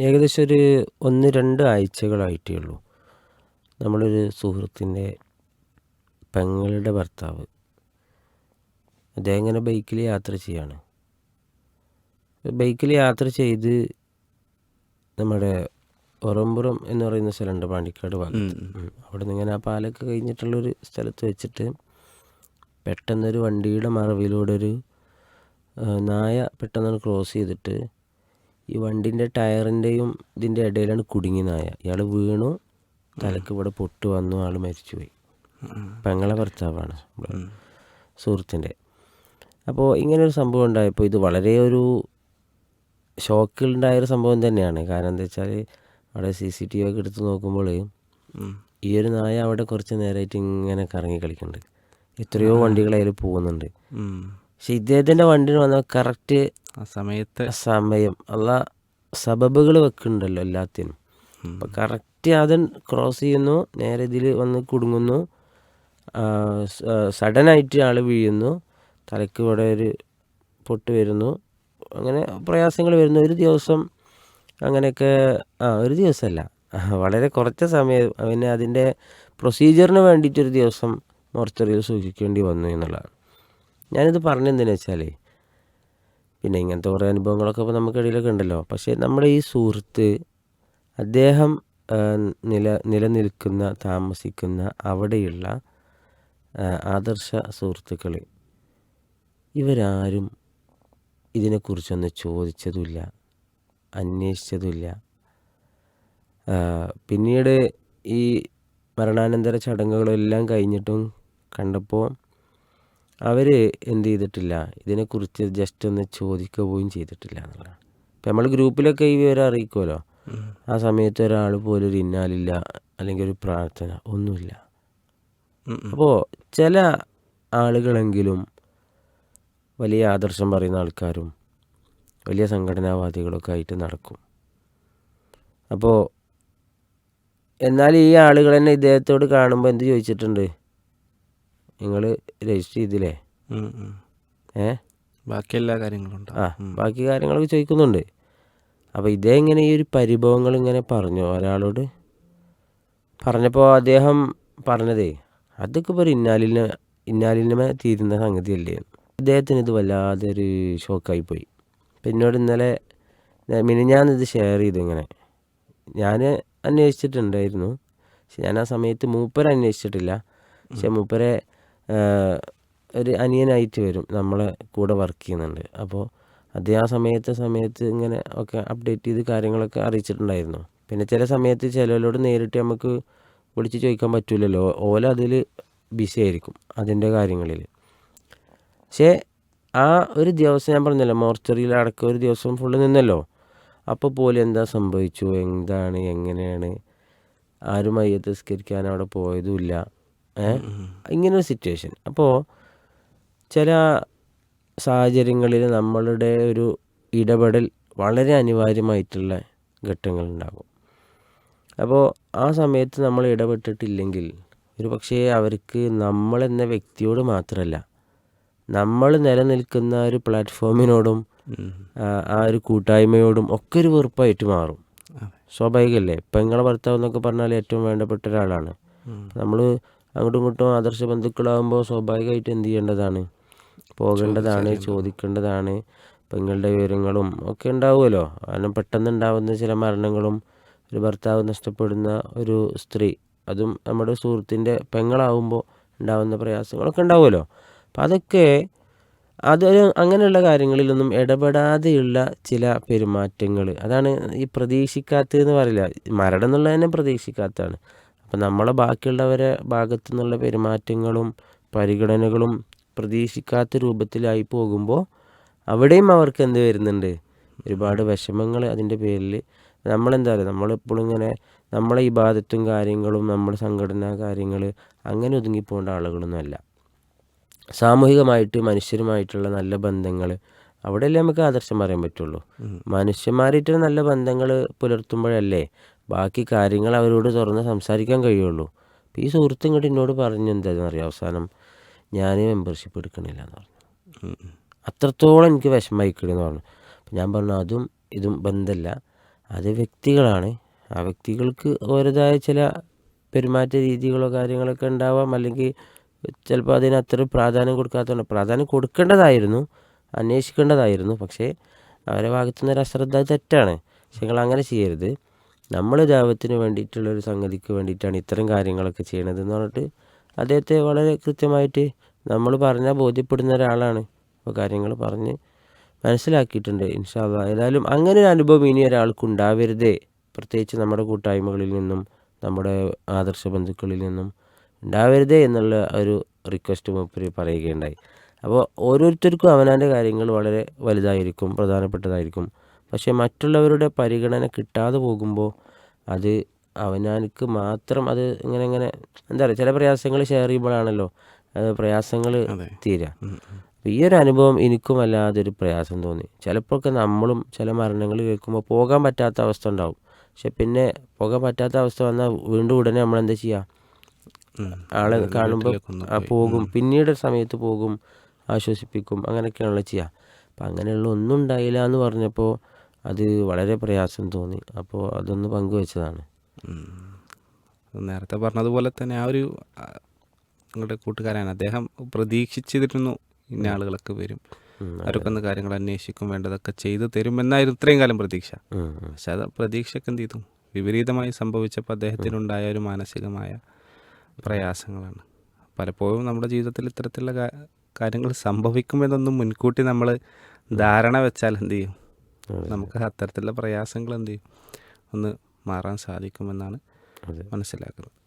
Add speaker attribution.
Speaker 1: ഏകദേശം ഒരു ഒന്ന് രണ്ട് ആഴ്ചകളായിട്ടേ ഉള്ളൂ നമ്മളൊരു സുഹൃത്തിന്റെ പെങ്ങളുടെ ഭർത്താവ് അദ്ദേഹം ഇങ്ങനെ ബൈക്കിൽ യാത്ര ചെയ്യാണ്. ബൈക്കിൽ യാത്ര ചെയ്ത് നമ്മുടെ ഒറമ്പുറം എന്ന് പറയുന്ന സ്ഥലമുണ്ട് പാണ്ടിക്കാട് ഭാഗത്ത്. അവിടെ നിന്ന് ഇങ്ങനെ ആ പാലൊക്കെ കഴിഞ്ഞിട്ടുള്ളൊരു സ്ഥലത്ത് വെച്ചിട്ട് പെട്ടെന്നൊരു വണ്ടിയുടെ മറവിലൂടെ ഒരു നായ പെട്ടെന്നാണ് ക്രോസ് ചെയ്തിട്ട് ഈ വണ്ടിന്റെ ടയറിന്റെയും ഇതിന്റെ ഇടയിലാണ് കുടുങ്ങി നായ. ഇയാൾ വീണു തലക്ക് ഇവിടെ പൊട്ട് വന്നു ആൾ മരിച്ചുപോയി. പെങ്ങളെ ഭർത്താവാണ് സുഹൃത്തിന്റെ. അപ്പോൾ ഇങ്ങനൊരു സംഭവം ഉണ്ടായപ്പോൾ ഇത് വളരെ ഒരു ഷോക്കിലുണ്ടായൊരു സംഭവം തന്നെയാണ്. കാരണം എന്താ വെച്ചാൽ അവിടെ സി സി ടി വി ഒക്കെ എടുത്ത് നോക്കുമ്പോൾ ഈ ഒരു നായ അവിടെ കുറച്ച് നേരമായിട്ട് ഇങ്ങനെ കറങ്ങി കളിക്കുന്നുണ്ട്. എത്രയോ വണ്ടികൾ അതിൽ പോകുന്നുണ്ട്. പക്ഷെ ഇദ്ദേഹത്തിന്റെ വണ്ടിന് വന്ന കറക്റ്റ്
Speaker 2: ആ സമയത്ത്
Speaker 1: സമയം അല്ല സബബുകൾ വെക്കുന്നുണ്ടല്ലോ എല്ലാത്തിനും. അപ്പം കറക്റ്റ് അത് ക്രോസ് ചെയ്യുന്നു നേരെ ഇതിൽ വന്ന് കുടുങ്ങുന്നു. സഡനായിട്ട് ആൾ വീഴുന്നു. തലയ്ക്ക് ഇവിടെ ഒരു പൊട്ട് വരുന്നു. അങ്ങനെ പ്രയാസങ്ങൾ വരുന്നു. ഒരു ദിവസം അങ്ങനെയൊക്കെ ആ ഒരു ദിവസമല്ല. വളരെ കുറച്ച് സമയം പിന്നെ അതിന്റെ പ്രൊസീജിയറിന് വേണ്ടിയിട്ടൊരു ദിവസം മോർച്ചറിയിൽ സൂക്ഷിക്കേണ്ടി വന്നു എന്നുള്ളതാണ്. ഞാനിത് പറഞ്ഞെന്തിനാ വെച്ചാലേ പിന്നെ ഇങ്ങനത്തെ കുറേ അനുഭവങ്ങളൊക്കെ ഇപ്പോൾ നമുക്കിടയിലൊക്കെ ഉണ്ടല്ലോ. പക്ഷേ നമ്മുടെ ഈ സുഹൃത്ത് അദ്ദേഹം നില നിലനിൽക്കുന്ന താമസിക്കുന്ന അവിടെയുള്ള ആദർശ സുഹൃത്തുക്കൾ ഇവരാരും ഇതിനെക്കുറിച്ചൊന്ന് ചോദിച്ചതുമില്ല അന്വേഷിച്ചതുമില്ല. പിന്നീട് ഈ മരണാനന്തര ചടങ്ങുകളെല്ലാം കഴിഞ്ഞിട്ടും കണ്ടപ്പോൾ അവർ എന്ത് ചെയ്തിട്ടില്ല? ഇതിനെക്കുറിച്ച് ജസ്റ്റ് ഒന്ന് ചോദിക്കുക പോലും ചെയ്തിട്ടില്ല എന്നുള്ളതാണ്. ഇപ്പം നമ്മൾ ഗ്രൂപ്പിലൊക്കെ ഈ വിവരം അറിയിക്കുമല്ലോ ആ സമയത്ത് ഒരാൾ പോലും ഒരു ഇന്നാലില്ല അല്ലെങ്കിൽ ഒരു പ്രാർത്ഥന ഒന്നുമില്ല. അപ്പോൾ ചില ആളുകളെങ്കിലും വലിയ ആദർശം പറയുന്ന ആൾക്കാരും വലിയ സംഘടനാവാദികളൊക്കെ ആയിട്ട് നടക്കും. അപ്പോൾ എന്നാൽ ഈ ആളുകൾ തന്നെ ഇദ്ദേഹത്തോട് കാണുമ്പോൾ എന്ത് ചോദിച്ചിട്ടുണ്ട്? നിങ്ങൾ രജിസ്റ്റർ ചെയ്തില്ലേ. ഏ?
Speaker 2: ബാക്കി എല്ലാ കാര്യങ്ങളും
Speaker 1: ആ ബാക്കി കാര്യങ്ങളൊക്കെ ചോദിക്കുന്നുണ്ട്. അപ്പോൾ ഇതേ ഇങ്ങനെ ഈ ഒരു പരിഭവങ്ങൾ ഇങ്ങനെ പറഞ്ഞു ഒരാളോട്? പറഞ്ഞപ്പോൾ അദ്ദേഹം പറഞ്ഞതേ അതൊക്കെ ഇപ്പോൾ ഇന്നാലിന് ഇന്നാലിനുമേ തീരുന്ന സംഗതിയല്ലേ? അദ്ദേഹത്തിന് ഇത് വല്ലാതെ ഒരു ഷോക്കായി പോയി. അപ്പം എന്നോട് ഇന്നലെ മിനിഞ്ഞാന്നിത് ഷെയർ ചെയ്തു ഇങ്ങനെ. ഞാൻ അന്വേഷിച്ചിട്ടുണ്ടായിരുന്നു. പക്ഷെ ഞാൻ ആ സമയത്ത് മൂപ്പരെ അന്വേഷിച്ചിട്ടില്ല. പക്ഷെ മൂപ്പരെ ഒരു അനിയനായിട്ട് വരും നമ്മളെ കൂടെ വർക്ക് ചെയ്യുന്നുണ്ട്. അപ്പോൾ അദ്ദേഹം ആ സമയത്ത് സമയത്ത് ഇങ്ങനെ ഒക്കെ അപ്ഡേറ്റ് ചെയ്ത് കാര്യങ്ങളൊക്കെ അറിയിച്ചിട്ടുണ്ടായിരുന്നു. പിന്നെ ചില സമയത്ത് ചിലരോട് നേരിട്ട് നമുക്ക് വിളിച്ച് ചോദിക്കാൻ പറ്റില്ലല്ലോ ഓല അതിൽ ബിസി ആയിരിക്കും അതിന്റെ കാര്യങ്ങളിൽ പക്ഷേ ആ ഒരു ദിവസം ഞാൻ പറഞ്ഞല്ലോ മോർച്ചറിയിൽ അടക്കം ഒരു ദിവസം ഫുള്ള് നിന്നല്ലോ. അപ്പോൾ പോലും എന്താ സംഭവിച്ചു? എന്താണ്? എങ്ങനെയാണ്? ആരും മയ്യത്ത് നിസ്കരിക്കാൻ അവിടെ പോയതുമില്ല ഇങ്ങനൊരു സിറ്റുവേഷൻ അപ്പോൾ ചില സാഹചര്യങ്ങളിൽ നമ്മളുടെ ഒരു ഇടപെടൽ വളരെ അനിവാര്യമായിട്ടുള്ള ഘട്ടങ്ങളുണ്ടാകും. അപ്പോൾ ആ സമയത്ത് നമ്മൾ ഇടപെട്ടിട്ടില്ലെങ്കിൽ ഒരു പക്ഷേ അവർക്ക് നമ്മളെന്ന വ്യക്തിയോട് മാത്രമല്ല നമ്മൾ നിലനിൽക്കുന്ന ഒരു പ്ലാറ്റ്ഫോമിനോടും ആ, ഒരു കൂട്ടായ്മയോടും ഒക്കെ ഒരു വെറുപ്പായിട്ട് മാറും. സ്വാഭാവികമല്ലേ? പെങ്ങളെ ഭർത്താവ് എന്നൊക്കെ പറഞ്ഞാൽ ഏറ്റവും വേണ്ടപ്പെട്ട ഒരാളാണ്. നമ്മൾ അങ്ങോട്ടും ഇങ്ങോട്ടും ആദർശ ബന്ധുക്കളാകുമ്പോൾ സ്വാഭാവികമായിട്ട് എന്ത് ചെയ്യേണ്ടതാണ്? പോകേണ്ടതാണ് ചോദിക്കേണ്ടതാണ്. പെങ്ങളുടെ വിവരങ്ങളും ഒക്കെ ഉണ്ടാവുമല്ലോ. കാരണം പെട്ടെന്ന് ഉണ്ടാവുന്ന ചില മരണങ്ങളും ഒരു ഭർത്താവ് നഷ്ടപ്പെടുന്ന ഒരു സ്ത്രീ അതും നമ്മുടെ സുഹൃത്തിന്റെ പെങ്ങളാവുമ്പോൾ ഉണ്ടാവുന്ന പ്രയാസങ്ങളൊക്കെ ഉണ്ടാവുമല്ലോ. അപ്പം അതൊക്കെ അതൊരു അങ്ങനെയുള്ള കാര്യങ്ങളിലൊന്നും ഇടപെടാതെയുള്ള ചില പെരുമാറ്റങ്ങൾ അതാണ് ഈ പ്രതീക്ഷിക്കാത്തതെന്ന് പറയില്ല. മരണം എന്നുള്ളത് തന്നെ പ്രതീക്ഷിക്കാത്തതാണ്. അപ്പം നമ്മളെ ബാക്കിയുള്ളവരെ ഭാഗത്തു നിന്നുള്ള പെരുമാറ്റങ്ങളും പരിഗണനകളും പ്രതീക്ഷിക്കാത്ത രൂപത്തിലായി പോകുമ്പോൾ അവിടെയും അവർക്ക് എന്ത് വരുന്നുണ്ട്? ഒരുപാട് വിഷമങ്ങൾ അതിന്റെ പേരിൽ നമ്മളെന്താ പറയുക നമ്മളെപ്പോഴും ഇങ്ങനെ നമ്മളെ ഈ ബാധത്തും കാര്യങ്ങളും നമ്മുടെ സംഘടനാ കാര്യങ്ങൾ അങ്ങനെ ഒതുങ്ങിപ്പോകേണ്ട ആളുകളൊന്നുമല്ല സാമൂഹികമായിട്ട് മനുഷ്യരുമായിട്ടുള്ള നല്ല ബന്ധങ്ങൾ അവിടെയല്ലേ നമുക്ക് ആദർശം പറയാൻ പറ്റുള്ളൂ. മനുഷ്യന്മാരായിട്ട് നല്ല ബന്ധങ്ങൾ പുലർത്തുമ്പോഴല്ലേ ബാക്കി കാര്യങ്ങൾ അവരോട് തുറന്ന് സംസാരിക്കാൻ കഴിയുള്ളൂ. അപ്പോൾ ഈ സുഹൃത്ത് ഇങ്ങോട്ട് എന്നോട് പറഞ്ഞു എന്താണെന്ന് അറിയാം? അവസാനം ഞാൻ മെമ്പർഷിപ്പ് എടുക്കണില്ല എന്ന് പറഞ്ഞു. അത്രത്തോളം എനിക്ക് വിഷമയിക്കണമെന്ന് പറഞ്ഞു. അപ്പം ഞാൻ പറഞ്ഞു അതും ഇതും ബന്ധമല്ല അത് വ്യക്തികളാണ്. ആ വ്യക്തികൾക്ക് ഓരോതായ ചില പെരുമാറ്റ രീതികളോ കാര്യങ്ങളൊക്കെ ഉണ്ടാവാം. അല്ലെങ്കിൽ ചിലപ്പോൾ അതിന് അത്ര പ്രാധാന്യം കൊടുക്കാത്തതുകൊണ്ട് പ്രാധാന്യം കൊടുക്കേണ്ടതായിരുന്നു. അന്വേഷിക്കേണ്ടതായിരുന്നു. പക്ഷേ അവരെ ഭാഗത്തുനിന്ന് ഒരു അശ്രദ്ധ തെറ്റാണ്. പക്ഷെ നിങ്ങൾ അങ്ങനെ ചെയ്യരുത്. നമ്മൾ ദൈവത്തിന് വേണ്ടിയിട്ടുള്ള ഒരു സംഗതിക്ക് വേണ്ടിയിട്ടാണ് ഇത്തരം കാര്യങ്ങളൊക്കെ ചെയ്യണത് എന്ന് പറഞ്ഞിട്ട് അദ്ദേഹത്തെ വളരെ കൃത്യമായിട്ട് നമ്മൾ പറഞ്ഞാൽ ബോധ്യപ്പെടുന്ന ഒരാളാണ്. അപ്പോൾ കാര്യങ്ങൾ പറഞ്ഞ് മനസ്സിലാക്കിയിട്ടുണ്ട് ഇൻഷാല്ല ഏതായാലും അങ്ങനെ ഒരു അനുഭവം ഇനി ഒരാൾക്ക് ഉണ്ടാവരുതേ. പ്രത്യേകിച്ച് നമ്മുടെ കൂട്ടായ്മകളിൽ നിന്നും നമ്മുടെ ആദർശ ബന്ധുക്കളിൽ നിന്നും ഉണ്ടാവരുതേ എന്നുള്ള ഒരു റിക്വസ്റ്റ് മൂപ്പര് പറയുകയുണ്ടായി. അപ്പോൾ ഓരോരുത്തർക്കും അവനവന്റെ കാര്യങ്ങൾ വളരെ വലുതായിരിക്കും പ്രധാനപ്പെട്ടതായിരിക്കും. പക്ഷേ മറ്റുള്ളവരുടെ പരിഗണന കിട്ടാതെ പോകുമ്പോൾ അത് അവനാർക്ക് മാത്രം അത് ഇങ്ങനെ ഇങ്ങനെ എന്താ പറയുക ചില പ്രയാസങ്ങൾ ഷെയർ ചെയ്യുമ്പോഴാണല്ലോ അത് പ്രയാസങ്ങൾ
Speaker 2: തീരാ.
Speaker 1: തീരുക ഈ ഒരു അനുഭവം എനിക്കും അല്ലാതെ ഒരു പ്രയാസം തോന്നി. ചിലപ്പോഴൊക്കെ നമ്മളും ചില മരണങ്ങൾ കേൾക്കുമ്പോൾ പോകാൻ പറ്റാത്ത അവസ്ഥ ഉണ്ടാവും. പക്ഷെ പിന്നെ പോകാൻ പറ്റാത്ത അവസ്ഥ വന്നാൽ വീണ്ടും ഉടനെ നമ്മൾ എന്താ ചെയ്യുക ആളെ കാണുമ്പോൾ ആ പോകും പിന്നീട് സമയത്ത് പോകും ആശ്വസിപ്പിക്കും അങ്ങനെയൊക്കെയാണല്ലോ ചെയ്യുക അപ്പം അങ്ങനെയുള്ള ഒന്നും ഉണ്ടായില്ല എന്ന് പറഞ്ഞപ്പോൾ അത് വളരെ പ്രയാസം തോന്നി. അപ്പോൾ അതൊന്ന് പങ്കുവെച്ചതാണ്.
Speaker 2: നേരത്തെ പറഞ്ഞതുപോലെ തന്നെ ആ ഒരു നിങ്ങളുടെ കൂട്ടുകാരാണ് അദ്ദേഹം പ്രതീക്ഷിച്ചിരുന്നു ഇന്ന ആളുകളൊക്കെ വരും. അവരൊക്കെ ഒന്ന് കാര്യങ്ങൾ അന്വേഷിക്കും വേണ്ടതൊക്കെ ചെയ്തു തരുമെന്നായിരുന്നു ഇത്രയും കാലം പ്രതീക്ഷ. പക്ഷെ അത് പ്രതീക്ഷയ്ക്ക് എന്ത് ചെയ്തു? വിപരീതമായി സംഭവിച്ചപ്പോൾ അദ്ദേഹത്തിനുണ്ടായ ഒരു മാനസികമായ പ്രയാസങ്ങളാണ്. പലപ്പോഴും നമ്മുടെ ജീവിതത്തിൽ ഇത്തരത്തിലുള്ള കാര്യങ്ങൾ സംഭവിക്കുമെന്നൊന്നും മുൻകൂട്ടി നമ്മൾ ധാരണ വെച്ചാൽ എന്ത് ചെയ്യും? നമുക്ക് അത്തരത്തിലുള്ള പ്രയാസങ്ങൾ എന്ത് ചെയ്യും? ഒന്ന് മാറാൻ സാധിക്കുമെന്നാണ് മനസ്സിലാക്കുന്നത്.